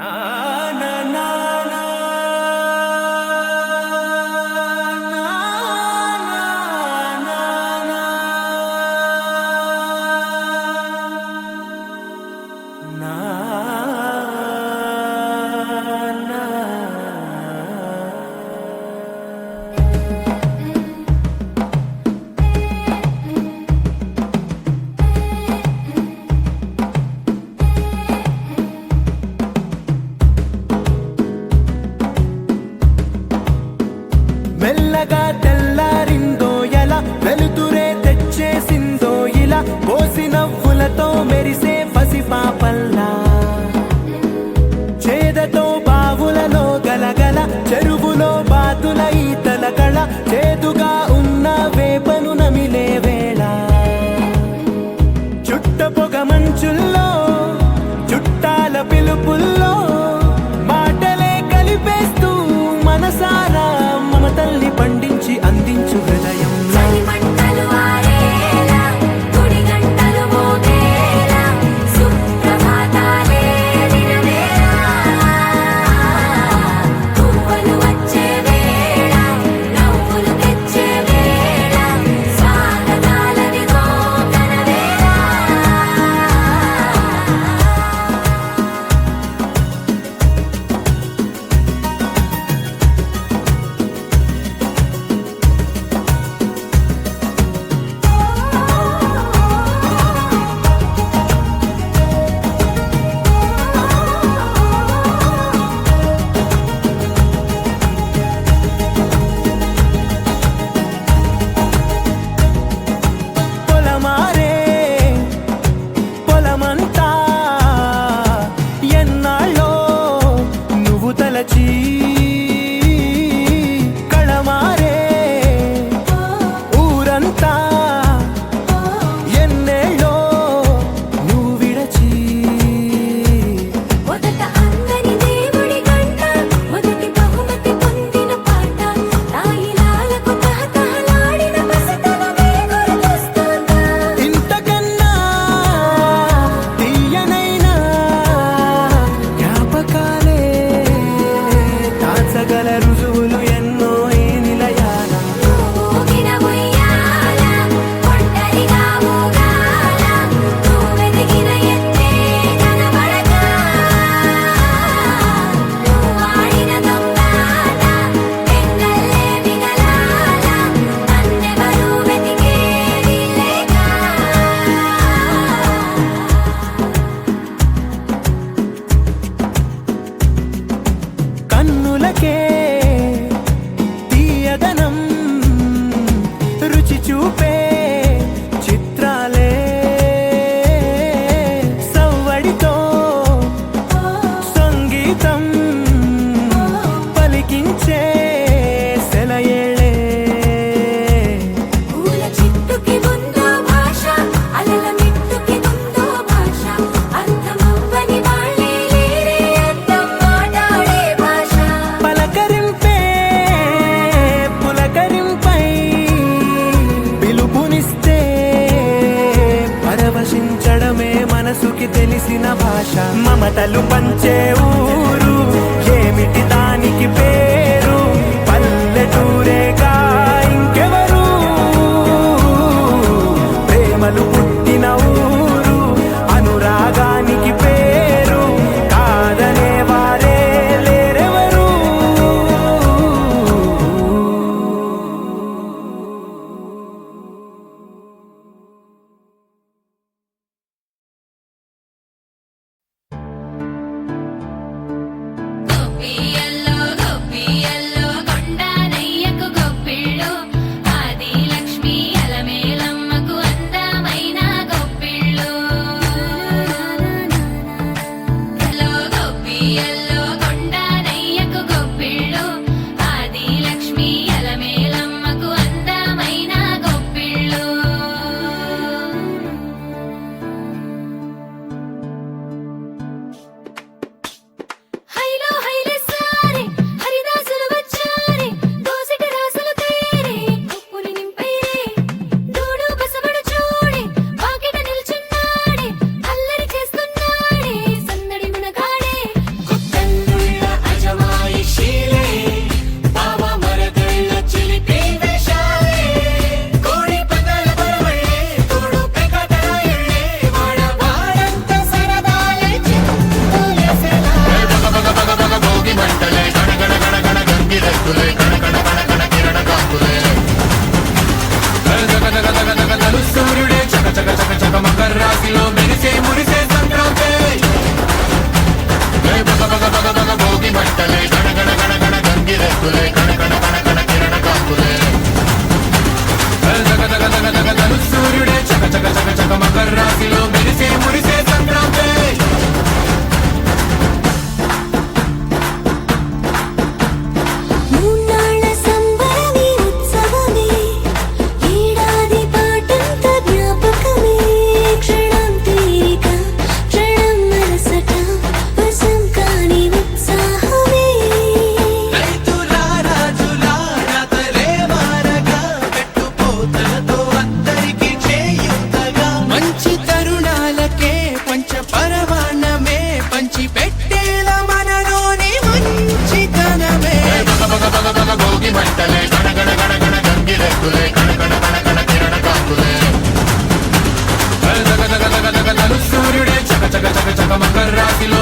Ah. తెలిసిన భాష. మమతలు పంచే అగ్ని మంటలే గణగణ గణగణ గంగిరెద్దులే గణగణ గణగణ కిరణ కాకులే సూర్యుడే చక చక చక చక మకర రాశిలో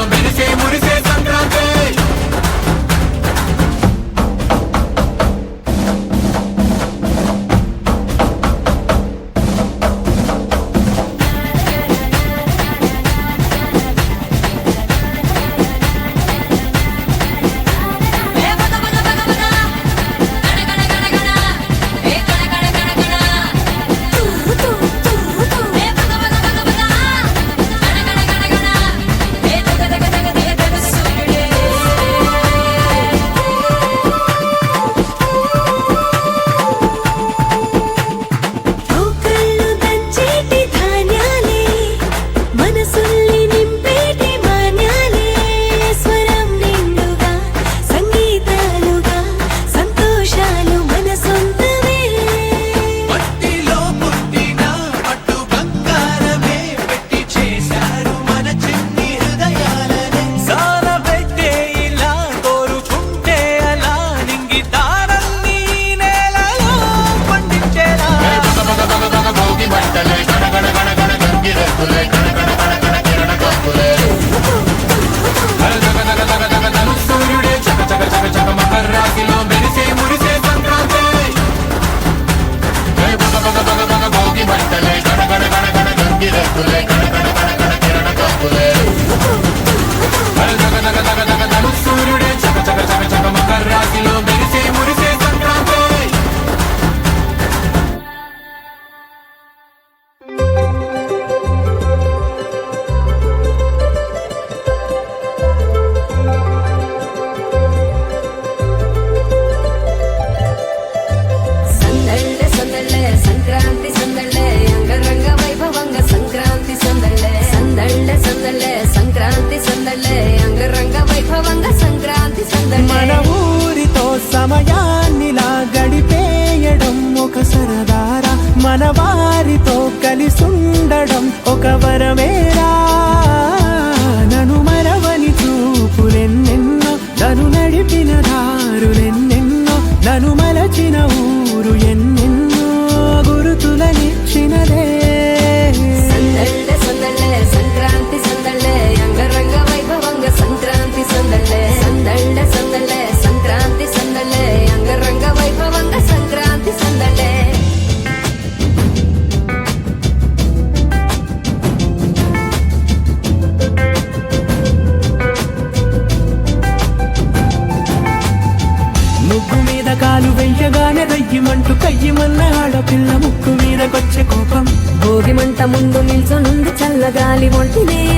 కలిసుండడం ఒక వరమేరా.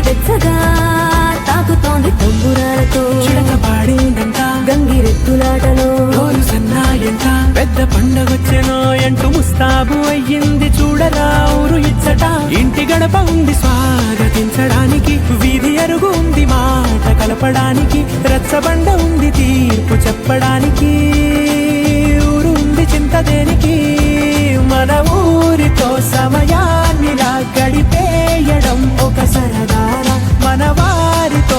వెచ్చగా తాకుతోంది తంబురాలతో చిడక పాడిందంట. గంగిరెత్తులాటలో రోజు సన్నాయంట. పెద్ద పండగొచ్చెనో అంటూ ముస్తాబు అయ్యింది చూడరా ఊరు ఇచ్చట. ఇంటి గడప ఉంది స్వాగతించడానికి వీధి అరుగు ఉంది మాట కలపడానికి రచ్చబండ ఉంది తీర్పు చెప్పడానికి. ఊరు ఉంది చింత దేనికి? మన ఊరితో సమయాన్నిలా గడిపేయడం ఒక సరదారా మన వారితో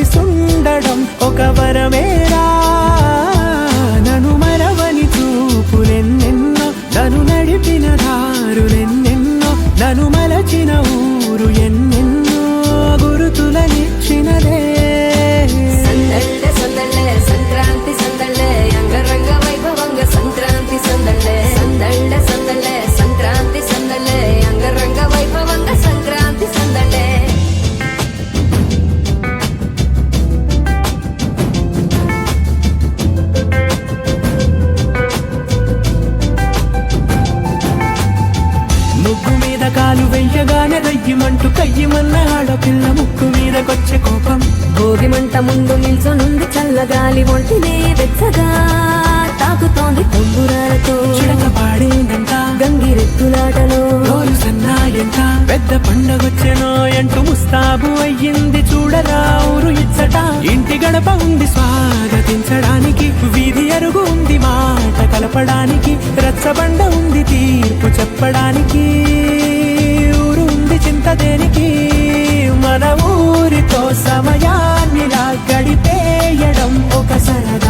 కలిసుండడం ఒక వరమే నిల్చొనుంది చల్లగాలి ఒంటినే వెచ్చగా తాకుతోంది తంబురాలతో చిడక పాడిందంట. గంగిరెత్తులాటలో రోజు సన్నాయంట. పెద్ద పండగొచ్చెనో ముస్తాబు అయ్యింది చూడరా ఊరు ఇచ్చట. ఇంటి గడప ఉంది స్వాగతించడానికి వీధి అరుగు ఉంది మాట కలపడానికి రచ్చబండ ఉంది తీర్పు చెప్పడానికి ఊరు ఉంది చింత దేనికి మన ఊరితో ఇలా గడిపేయడం ఒక సరదా.